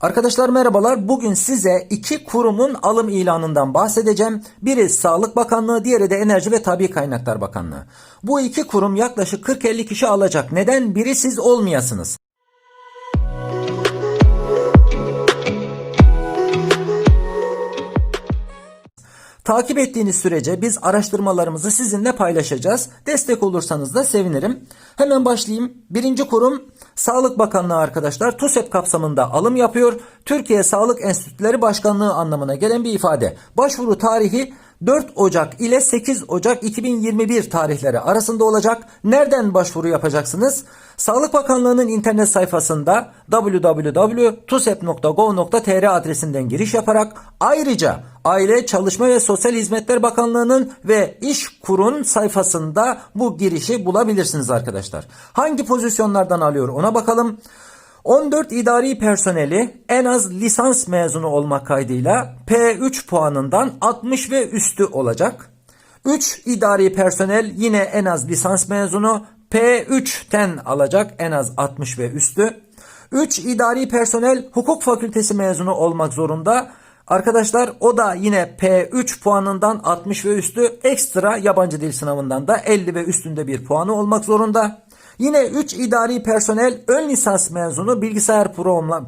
Arkadaşlar merhabalar. Bugün size iki kurumun alım ilanından bahsedeceğim. Biri Sağlık Bakanlığı, diğeri de Enerji ve Tabi Kaynaklar Bakanlığı. Bu iki kurum yaklaşık 40-50 kişi alacak. Neden? Biri siz olmayasınız. Takip ettiğiniz sürece biz araştırmalarımızı sizinle paylaşacağız. Destek olursanız da sevinirim. Hemen başlayayım. Birinci kurum Sağlık Bakanlığı arkadaşlar TUSEP kapsamında alım yapıyor. Türkiye Sağlık Enstitüleri Başkanlığı anlamına gelen bir ifade. Başvuru tarihi 4 Ocak ile 8 Ocak 2021 tarihleri arasında olacak. Nereden başvuru yapacaksınız? Sağlık Bakanlığı'nın internet sayfasında www.tusep.gov.tr adresinden giriş yaparak ayrıca Aile, Çalışma ve Sosyal Hizmetler Bakanlığı'nın ve İşkur'un sayfasında bu girişi bulabilirsiniz arkadaşlar. Hangi pozisyonlardan alıyor ona bakalım. 14 idari personeli en az lisans mezunu olmak kaydıyla P3 puanından 60 ve üstü olacak. 3 idari personel yine en az lisans mezunu P3'ten alacak en az 60 ve üstü. 3 idari personel hukuk fakültesi mezunu olmak zorunda. Arkadaşlar o da yine P3 puanından 60 ve üstü ekstra yabancı dil sınavından da 50 ve üstünde bir puanı olmak zorunda. Yine 3 idari personel ön lisans mezunu bilgisayar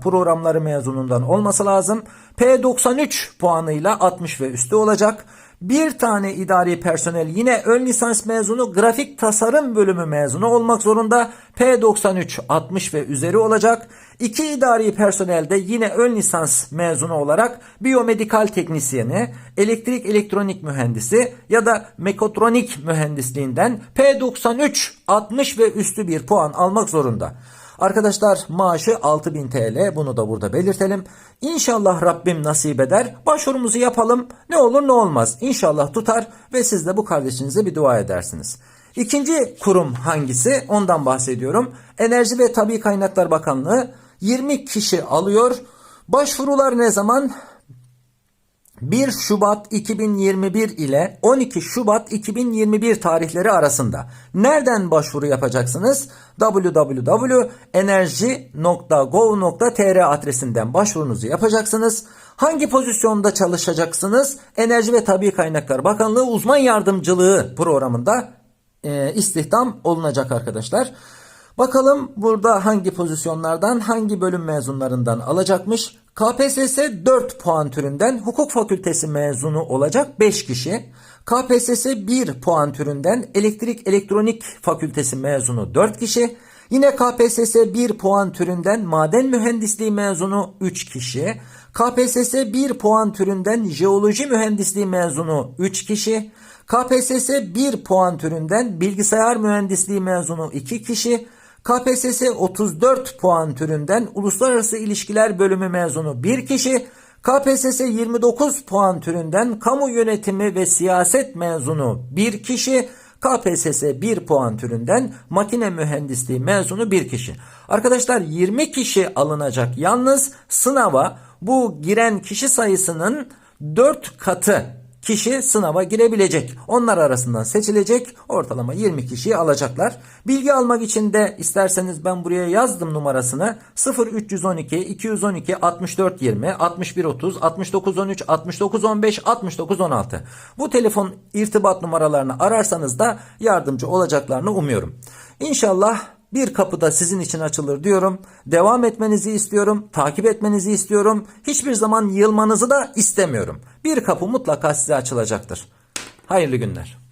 programları mezunundan olması lazım. P93 puanıyla 60 ve üstü olacak. Bir tane idari personel yine ön lisans mezunu grafik tasarım bölümü mezunu olmak zorunda. P93 60 ve üzeri olacak. İki idari personel de yine ön lisans mezunu olarak biyomedikal teknisyeni, elektrik elektronik mühendisi ya da mekatronik mühendisliğinden P93 60 ve üstü bir puan almak zorunda. Arkadaşlar maaşı 6000 TL bunu da burada belirtelim. İnşallah Rabbim nasip eder. Başvurumuzu yapalım. Ne olur ne olmaz. İnşallah tutar ve siz de bu kardeşinize bir dua edersiniz. İkinci kurum hangisi? Ondan bahsediyorum. Enerji ve Tabi Kaynaklar Bakanlığı 20 kişi alıyor. Başvurular ne zaman? 1 Şubat 2021 ile 12 Şubat 2021 tarihleri arasında. Nereden başvuru yapacaksınız? www.enerji.gov.tr adresinden başvurunuzu yapacaksınız. Hangi pozisyonda çalışacaksınız? Enerji ve Tabi Kaynaklar Bakanlığı uzman yardımcılığı programında e, istihdam olunacak arkadaşlar. Bakalım burada hangi pozisyonlardan hangi bölüm mezunlarından alacakmış? KPSS 4 puan türünden hukuk fakültesi mezunu olacak 5 kişi. KPSS 1 puan türünden elektrik elektronik fakültesi mezunu 4 kişi. Yine KPSS 1 puan türünden maden mühendisliği mezunu 3 kişi. KPSS 1 puan türünden jeoloji mühendisliği mezunu 3 kişi. KPSS 1 puan türünden bilgisayar mühendisliği mezunu 2 kişi. KPSS 34 puan türünden Uluslararası İlişkiler Bölümü mezunu bir kişi, KPSS 29 puan türünden Kamu Yönetimi ve Siyaset mezunu bir kişi, KPSS 1 puan türünden makine mühendisliği mezunu bir kişi. Arkadaşlar 20 kişi alınacak. Yalnız sınava bu giren kişi sayısının 4 katı kişi sınava girebilecek. Onlar arasından seçilecek. Ortalama 20 kişiyi alacaklar. Bilgi almak için de isterseniz ben buraya yazdım numarasını. 0312 212 64 20 61 30 69 13 69 15 69 16. Bu telefon irtibat numaralarını ararsanız da yardımcı olacaklarını umuyorum. İnşallah bir kapı da sizin için açılır diyorum. Devam etmenizi istiyorum. Takip etmenizi istiyorum. Hiçbir zaman yılmanızı da istemiyorum. Bir kapı mutlaka size açılacaktır. Hayırlı günler.